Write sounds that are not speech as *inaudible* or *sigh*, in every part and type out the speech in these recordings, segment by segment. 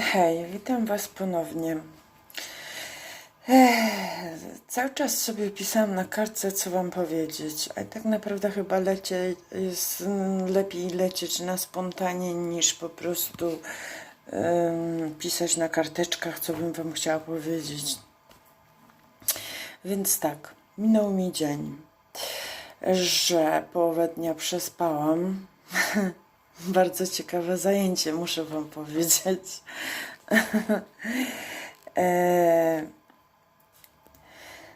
Hej, witam Was ponownie. Ech, cały czas sobie pisałam na kartce, co Wam powiedzieć, a tak naprawdę chyba lecie, jest mm, lepiej lecieć na spontanie niż po prostu pisać na karteczkach, co bym Wam chciała powiedzieć. Więc tak, minął mi dzień, że połowę dnia przespałam. *laughs* Bardzo ciekawe zajęcie, muszę Wam powiedzieć. *laughs* e,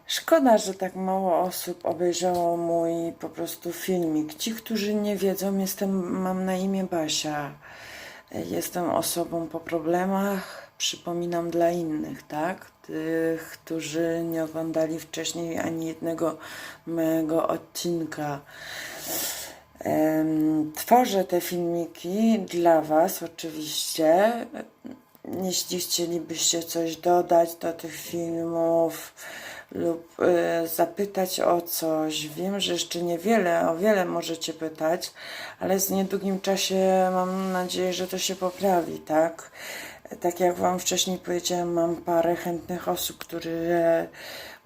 szkoda, że tak mało osób obejrzało mój po prostu filmik. Ci, którzy nie wiedzą, jestem, mam na imię Basia. E, Jestem osobą po problemach, przypominam dla innych, tak? Tych, którzy nie oglądali wcześniej ani jednego mojego odcinka. Tworzę te filmiki dla Was oczywiście. Jeśli chcielibyście coś dodać do tych filmów lub e, zapytać o coś, wiem, że jeszcze niewiele, o wiele możecie pytać, ale w niedługim czasie mam nadzieję, że to się poprawi, tak? Tak jak Wam wcześniej powiedziałem, mam parę chętnych osób, które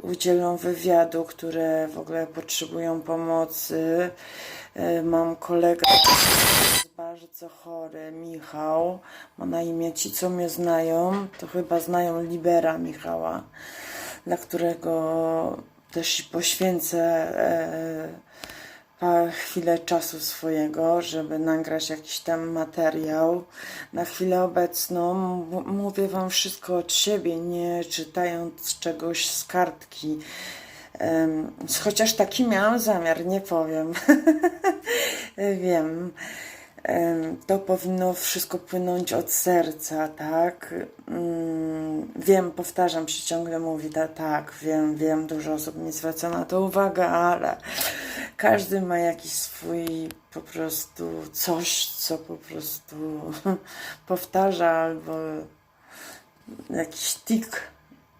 udzielą wywiadu, które w ogóle potrzebują pomocy. E, Mam kolegę bardzo chory, Michał. Ma na imię ci, co mnie znają, to chyba znają Libera Michała, dla którego też poświęcę e, chwilę czasu swojego, żeby nagrać jakiś tam materiał. Na chwilę obecną mówię Wam wszystko od siebie, nie czytając czegoś z kartki. Chociaż taki miałam zamiar, nie powiem. *laughs* Wiem. Em, To powinno wszystko płynąć od serca, tak? Wiem, powtarzam się, ciągle mówi, ta, tak, wiem, wiem, dużo osób mi zwraca na to uwagę, ale każdy ma jakiś swój po prostu coś, co po prostu *laughs* powtarza albo jakiś tik.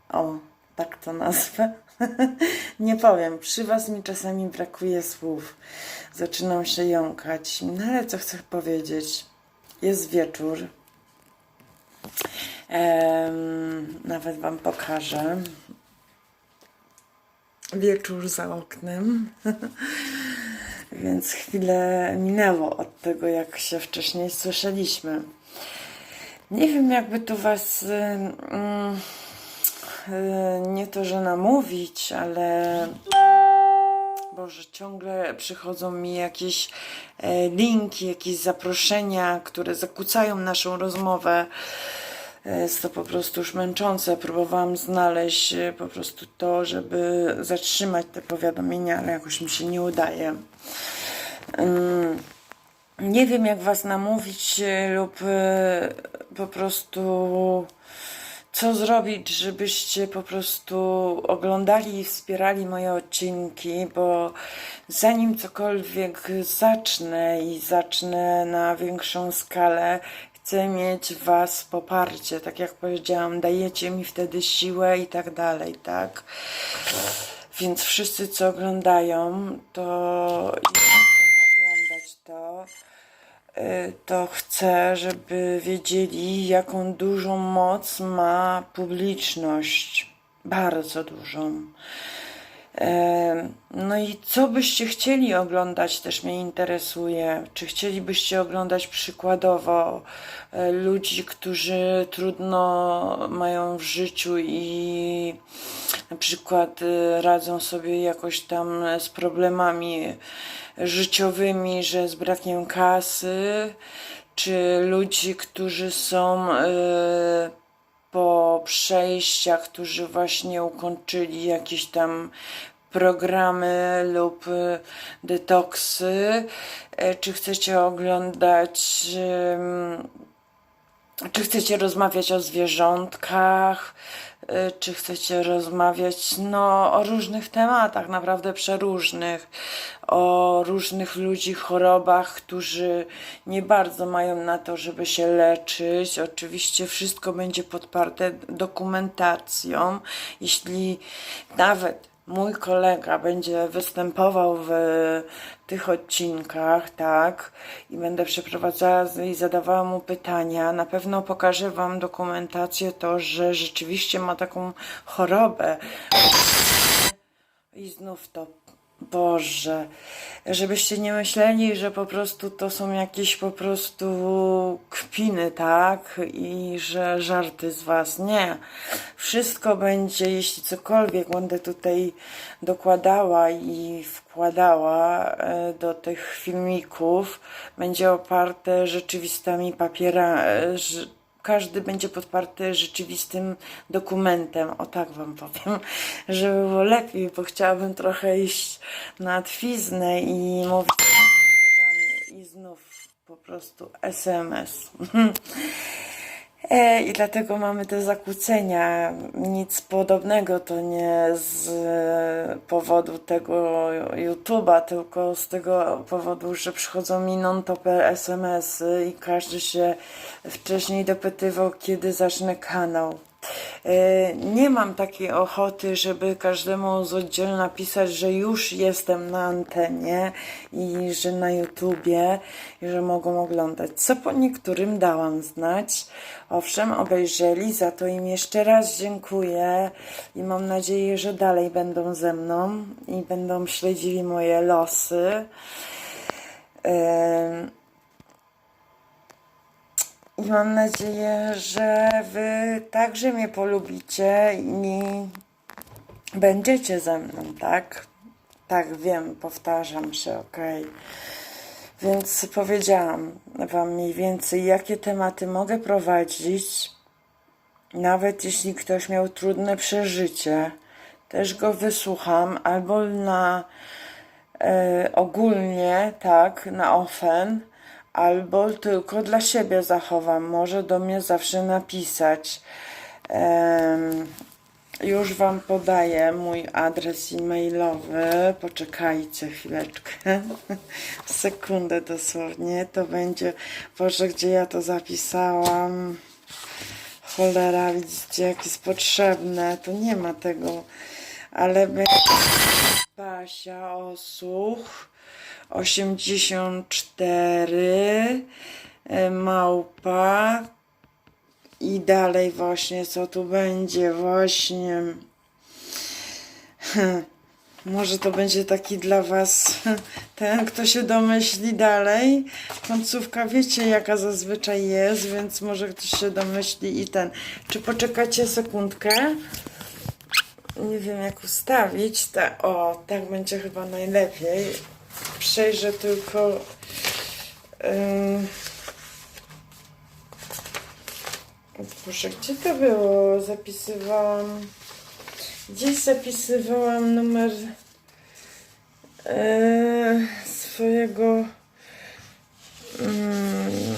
O, tak to nazwę. *laughs* Nie powiem, przy was mi czasami brakuje słów. Zaczynam się jąkać. No ale co chcę powiedzieć? Jest wieczór. Nawet wam pokażę. Wieczór za oknem. *laughs* Więc chwilę minęło od tego, jak się wcześniej słyszeliśmy. Nie wiem, jakby tu was nie to, że namówić, ale Boże, ciągle przychodzą mi jakieś e, linki, jakieś zaproszenia, które zakłócają naszą rozmowę. Jest to po prostu już męczące. Próbowałam znaleźć e, po prostu to, żeby zatrzymać te powiadomienia, ale jakoś mi się nie udaje. Ym, nie wiem, jak was namówić e, lub e, po prostu co zrobić, żebyście po prostu oglądali i wspierali moje odcinki, bo zanim cokolwiek zacznę i zacznę na większą skalę, chcę mieć was poparcie. Tak jak powiedziałam, dajecie mi wtedy siłę i tak dalej, tak? Więc wszyscy, co oglądają, to oglądać to, y, to chcę, żeby wiedzieli, jaką dużą moc ma publiczność. Bardzo dużą. No i co byście chcieli oglądać, też mnie interesuje. Czy chcielibyście oglądać przykładowo e, ludzi, którzy trudno mają w życiu i na przykład e, radzą sobie jakoś tam z problemami życiowymi, że z brakiem kasy, czy ludzi, którzy są e, po przejściach, którzy właśnie ukończyli jakieś tam programy lub y, detoksy, E, czy chcecie oglądać, czy chcecie rozmawiać o zwierzątkach, y, czy chcecie rozmawiać no, o różnych tematach, naprawdę przeróżnych, o różnych ludzi, chorobach, którzy nie bardzo mają na to, żeby się leczyć. Oczywiście wszystko będzie podparte dokumentacją. Jeśli nawet mój kolega będzie występował w tych odcinkach, tak, i będę przeprowadzała i zadawała mu pytania, na pewno pokażę Wam dokumentację to, że rzeczywiście ma taką chorobę. I znów to, Boże, żebyście nie myśleli, że po prostu to są jakieś po prostu kpiny, tak? I że żarty z Was. Nie. Wszystko będzie, jeśli cokolwiek będę tutaj dokładała i wkładała e, do tych filmików, będzie oparte rzeczywistymi papierami, każdy będzie podparty rzeczywistym dokumentem. O tak wam powiem, *laughs* żeby było lepiej, bo chciałabym trochę iść na twiznę i mówić i znów po prostu SMS. *laughs* E, I dlatego mamy te zakłócenia. Nic podobnego to nie z powodu tego YouTube'a, tylko z tego powodu, że przychodzą mi non-topy SMS-y i każdy się wcześniej dopytywał, kiedy zacznę kanał. E, Nie mam takiej ochoty, żeby każdemu z oddzielu napisać, że już jestem na antenie i że na YouTubie i że mogą oglądać. Co po niektórym dałam znać. Owszem, obejrzeli, za to im jeszcze raz dziękuję i mam nadzieję, że dalej będą ze mną i będą śledzili moje losy. Em, i mam nadzieję, że Wy także mnie polubicie i będziecie ze mną, tak? Tak, wiem, powtarzam się, okej. Więc powiedziałam Wam mniej więcej, jakie tematy mogę prowadzić, nawet jeśli ktoś miał trudne przeżycie. Też go wysłucham, albo na e, ogólnie, tak, na ofen, albo tylko dla siebie zachowam. Może do mnie zawsze napisać. Em, już Wam podaję mój adres e-mailowy. Poczekajcie chwileczkę. *laughs* Sekundę dosłownie. To będzie. Boże, gdzie ja to zapisałam? Cholera, widzicie, jak jest potrzebne. To nie ma tego. Ale będzie. Basia Osuch 84 e, małpa i dalej właśnie co tu będzie właśnie *laughs* może to będzie taki dla was *laughs* ten kto się domyśli dalej końcówka wiecie jaka zazwyczaj jest więc może ktoś się domyśli i ten czy poczekacie sekundkę nie wiem jak ustawić. Ta, o, tak będzie chyba najlepiej. Przejrzę tylko. Boże, gdzie to było? Zapisywałam. Gdzieś zapisywałam numer yy, swojego. Ym,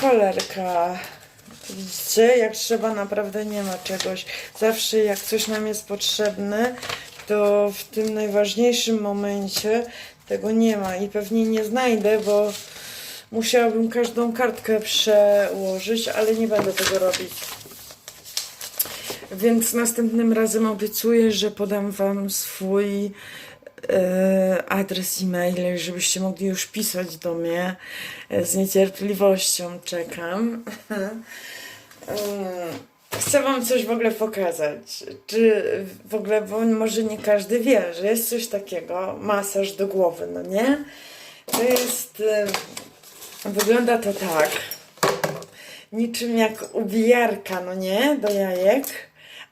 cholerka. Widzicie, jak trzeba, naprawdę nie ma czegoś. Zawsze jak coś nam jest potrzebne, to w tym najważniejszym momencie tego nie ma i pewnie nie znajdę, bo musiałabym każdą kartkę przełożyć, ale nie będę tego robić. Więc następnym razem obiecuję, że podam Wam swój e, adres e-mail, żebyście mogli już pisać do mnie. E, Z niecierpliwością czekam. *laughs* Chcę Wam coś w ogóle pokazać. Czy w ogóle, bo może nie każdy wie, że jest coś takiego, masaż do głowy, no nie? To jest. Wygląda to tak. Niczym jak ubijarka, no nie? Do jajek.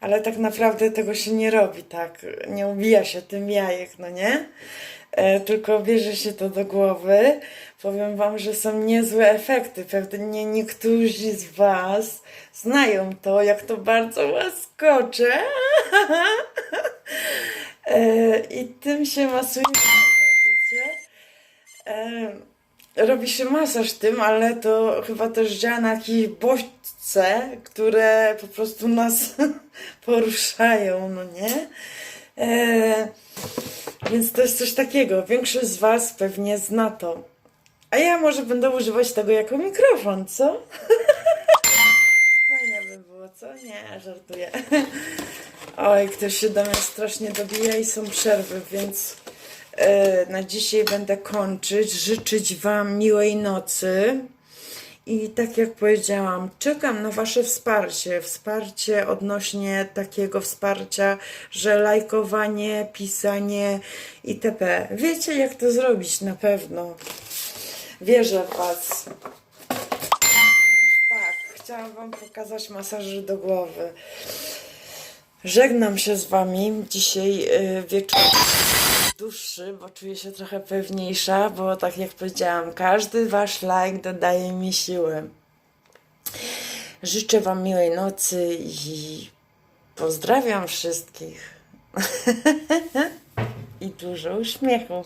Ale tak naprawdę tego się nie robi, tak? Nie ubija się tym jajek, no nie? E, tylko bierze się to do głowy. Powiem Wam, że są niezłe efekty. Pewnie niektórzy z Was znają to, jak to bardzo łaskocze. *laughs* e, I tym się masuje. E, robi się masaż tym, ale to chyba też działa na jakieś bodźce, które po prostu nas *laughs* poruszają, no nie? Więc to jest coś takiego. Większość z Was pewnie zna to. A ja może będę używać tego jako mikrofon, co? *laughs* Fajnie by było, co? Nie, żartuję. *laughs* Oj, ktoś się do mnie strasznie dobija i są przerwy, więc e, na dzisiaj będę kończyć. Życzyć Wam miłej nocy. I tak jak powiedziałam, czekam na Wasze wsparcie. Wsparcie odnośnie takiego wsparcia, że lajkowanie, pisanie itp. Wiecie, jak to zrobić na pewno. Wierzę w Was. Tak, chciałam Wam pokazać masaż do głowy. Żegnam się z Wami. Dzisiaj y, wieczór dłuższy, bo czuję się trochę pewniejsza, bo tak jak powiedziałam, każdy Wasz like dodaje mi siły. Życzę Wam miłej nocy i pozdrawiam wszystkich. *laughs* I dużo uśmiechu.